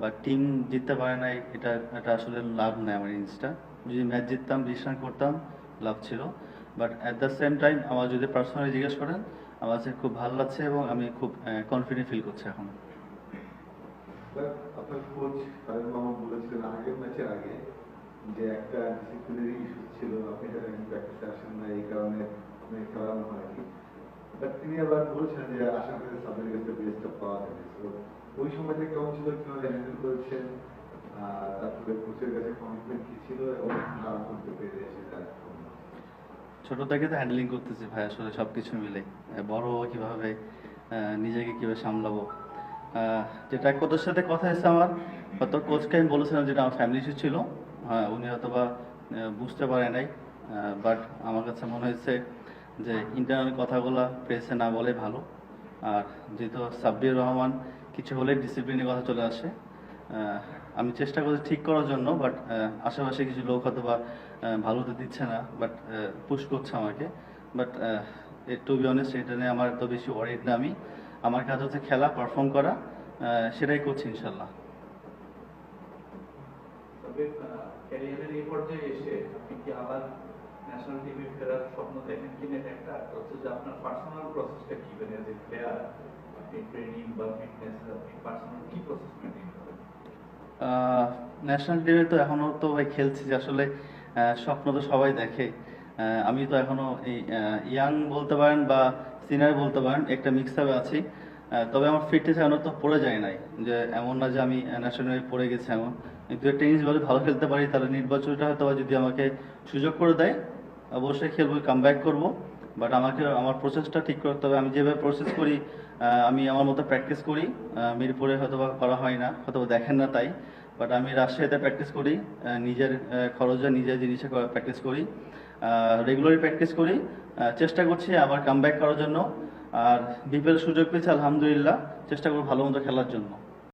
বা টিম জিততে পারে নাই, এটা এটা আসলে লাভ নেই আমার ইনিংসটা যদি ম্যাচ জিততাম বিশ করতাম, লাভ ছিল। But at the same time আমার যদি পার্সোনালি জিজ্ঞেস করেন, আমার কাছে খুব ভালো লাগছে এবং আমি খুব কনফিডেন্ট ফিল করছি এখন। আপনার কোচ মাহমুদ বলেছিলেন আগের ম্যাচের আগে যে একটা ছিল, আপনি কারণে আপনি খেলানো বাট তিনি আবার যে আশা করি কাছে পাওয়া যাবে কেমন ছিল? কীভাবে হ্যান্ডেল করেছেন? কি ছোট থেকে তো করতেছি ভাই, আসলে সব কিছু মিলে বড় নিজেকে কীভাবে সামলাবো? যেটা কোচের সাথে কথা হয়েছে আমার, হয়তো কোচকে আমি বলেছিলাম যেটা আমার ফ্যামিলি ইস্যু ছিল। হ্যাঁ উনি হয়তো বা বুঝতে পারে নাই। বাট আমার কাছে মনে হয়েছে যে ইন্টারনাল কথাগুলো প্রেসে না বলে ভালো। আর যেহেতু সাব্বির রহমান কিছু হলে ডিসিপ্লিনের কথা চলে আসে আমি চেষ্টা করছি ঠিক করার জন্য বাট আশেপাশে কিছু লোক হয়তো বা ভালো তো দিচ্ছে না বাট পুশ করছে আমাকে। বাট টু বি অনেস্ট এটা নিয়ে আমার তো বেশি ওয়ারিড না আমি। আমার কাজ হচ্ছে খেলা পারফর্ম করা সেটাই করছি ইনশাল্লাহ ক্যারিয়ারের এই পর্যায়ে এসে আপনি কি আবার ন্যাশনাল টিমে ফেরার স্বপ্ন দেখেন কিনা একটা হচ্ছে যে আপনার পার্সোনাল প্রসেসটা কি মানে যে প্লেয়ার আপনি ট্রেনিং বা ফিটনেস আপনি পার্সোনাল কি প্রসেস মেনটেন ন্যাশনাল টিমে তো এখনও তো ভাই খেলছি যে আসলে স্বপ্ন তো সবাই দেখে। আমি তো এখনও এই ইয়াং বলতে পারেন বা সিনিয়র বলতে পারেন, একটা মিক্স আছি। তবে আমার ফিটনেস এখনও তো পড়ে যায় নাই। যে এমন না যে আমি ন্যাশনাল পড়ে গেছি এমন। কিন্তু টেনিস বলে ভালো খেলতে পারি, তাহলে নির্বাচনটা হয়তো যদি আমাকে সুযোগ করে দেয়, অবশ্যই খেলব কাম ব্যাক করব। বাট আমাকে, আমার প্রসেসটা ঠিক করতে হবে। আমি যেভাবে প্রসেস করি আমি আমার মতো প্র্যাকটিস করি। মিরপুরে হয়তো করা হয় না, হয়তো দেখেন না তাই। বাট আমি রাজশাহীতে প্র্যাকটিস করি নিজের খরচে নিজের জিনিসে প্র্যাকটিস করি। রেগুলারই প্র্যাকটিস করি। চেষ্টা করছি আবার কাম ব্যাক করার জন্য। আর বিপিএল সুযোগ পেয়েছে আলহামদুলিল্লাহ। চেষ্টা করব ভালো মতো খেলার জন্য।